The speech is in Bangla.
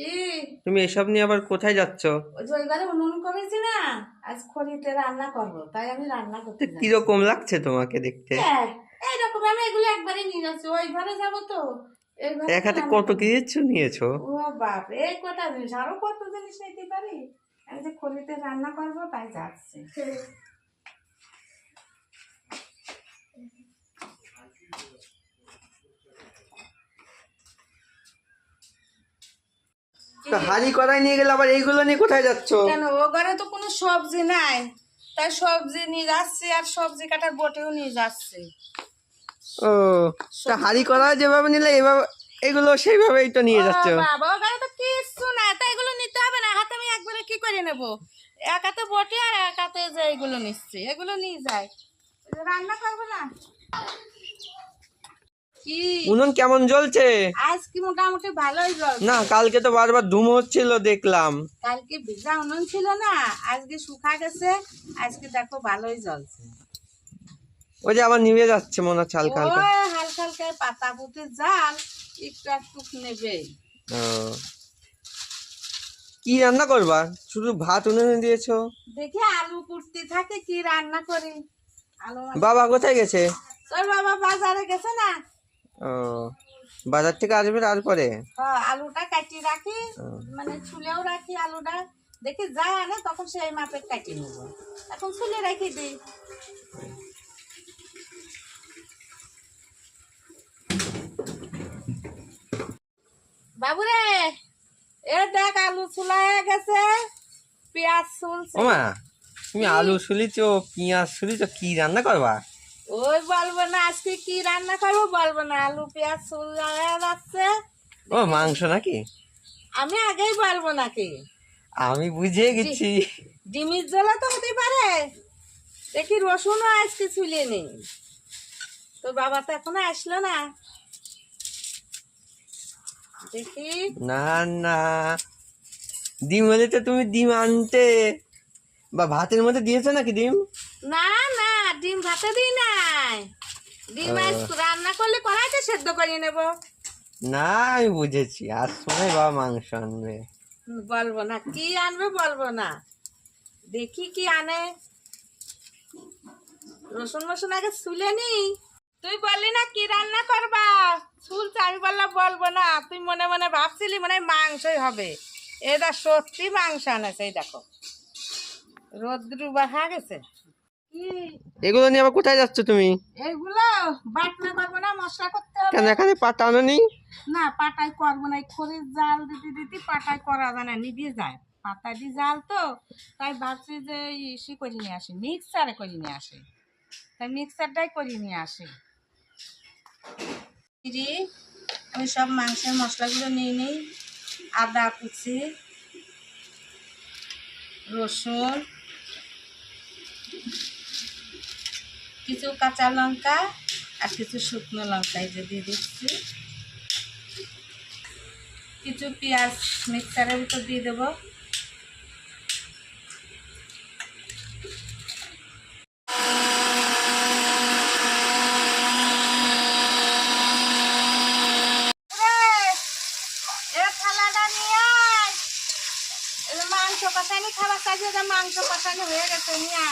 কি তুমি এসব নিয়ে আবার কোথায় যাচ্ছ? ওইবারে উনুন করেছি না আজ খড়িতে রান্না করব তাই আমি রান্না করতে। কীরকম লাগছে তোমাকে দেখতে? হ্যাঁ, এইরকম আমি এগুলো একবারই নিয়ে যাচ্ছি ওই ঘরে যাব তো। এক হাতে কত। কিছু নিয়েছো? ও বাপ এই কটা জিনিস আরও কত জিনিস নিতে পারি? আমি যে খড়িতে রান্না করব তাই যাচ্ছি। তো হাড়ি কড়াই নিয়ে গেলে আবার এইগুলো নিয়ে কোথায় যাচ্ছ? কেন? ও ঘরে তো কোনো সবজি নাই। তাই সবজি নিয়ে যাচ্ছি আর সবজি কাটার বটেও নিয়ে যাচ্ছি। ও তা হাড়ি কড়াই যেভাবে নিলে এভাবে এগুলো সেইভাবেই তো নিয়ে যাচ্ছ। বাবা ও ঘরে তো কিচ্ছু নাই। তাই এগুলো নিতে হবে না। হাতে আমি একবারে কি করে নেব? এক হাতে বটি আর এক হাতে যে এগুলো নিচ্ছি। এগুলো নিয়ে যাই। ওই যে রান্না করব না? উনুন কেমন জ্বলছে? আজ কি মোটামুটি ভালোই না কালকে তো বারবার ধুম হচ্ছিল দেখলাম। কালকে ভিজা উনুন ছিল না আজকে শুকা গেছে আজকে দেখো ভালোই জ্বলছে। ওই যে আবার নিভে যাচ্ছে মনে হচ্ছে হালকা হালকা। হালকা হালকা পাতা পুঁতে জাল একটু একটু নেবে। কি রান্না করবা? শুধু ভাত উনুনে দিয়েছ? দেখি আলু কুর্তি থাকে কি রান্না করি? আলু বাবা কোথায় গেছে? তোর বাবা বাজারে গেছে না? ও বাজার থেকে আসবে তারপরে? আলুটা কাটিয়ে রাখি মানে ছুলেও রাখি আলুটা। দেখি যা আনে তখন সেই মাপের কাটিয়ে নেব। এখন ছুলে রেখে দিই। বাবুরে এ দেখ আলু ছুলা হয়ে গেছে পেঁয়াজ ছুলছে। ওমা তুমি আলু শুলিছো পেঁয়াজ শুলিছো কি রান্না করবা? ওই বলব না আজকে কি রান্না করব? বলব না আলু পেঁয়াজ ছুল হয়ে যাচ্ছে। ও মাংস নাকি? আমি আগেই বলব নাকি। আমি বুঝে গেছি। ডিমির জ্বলা তো হতে পারে। দেখি রসুনও আজকে ছুলিয়ে নেই। তোর বাবা তো এখনও আসলো না। দেখি। না না। ডিম হলে তো তুমি ডিম আনতে। বা ভাতের মধ্যে দিয়েছ নাকি ডিম? না না ডিম ভাতে দিই নাই। ডিম রান্না করলে কড়াইতে সেদ্ধ করে নেব। না আমি বুঝেছি। আর সময় বাবা মাংস আনবে। বলব না কি আনবে বলব না। দেখি কি আনে। রসুন মসুন আগে ছুলে নি। তুই বললি না কি রান্না করবা? ছুলছে আমি বললাম বলব না। তুই মনে মনে ভাবছিলি মনে মাংসই হবে। এটা সত্যি মাংস আনেছে এই দেখো। রোদ্রু বাহা গেছে। কি? এগুলো নিয়ে আবার কোথায় যাচ্ছ তুমি? এইগুলো বাটনা করব না মশলা করতে হবে। কেন এখানে পাতা আনোনি না? পাটায় করব না খড়ির জাল দিতে দিতে পাটায় করা যায় না নিভিয়ে যায়। পাতা দিয়ে জাল তো তাই ভাবছি যে ইসি করে নিয়ে আসি মিক্সারে করে নিয়ে আসি। তাই মিক্সারটাই করে নিয়ে আসি। দিদি আমি সব মাংসের মশলাগুলো নিয়ে নিই। আদা কুচি রসুন কিছু কাঁচা লঙ্কা আর কিছু শুকনো লঙ্কা এই যে দিয়ে দিচ্ছি। কিছু পেঁয়াজ মিক্সারের ভিতর দিয়ে দেবো। মাংস কষানি খাবার কাজে মাংস কষানি হয়ে গেছে, নিয়ে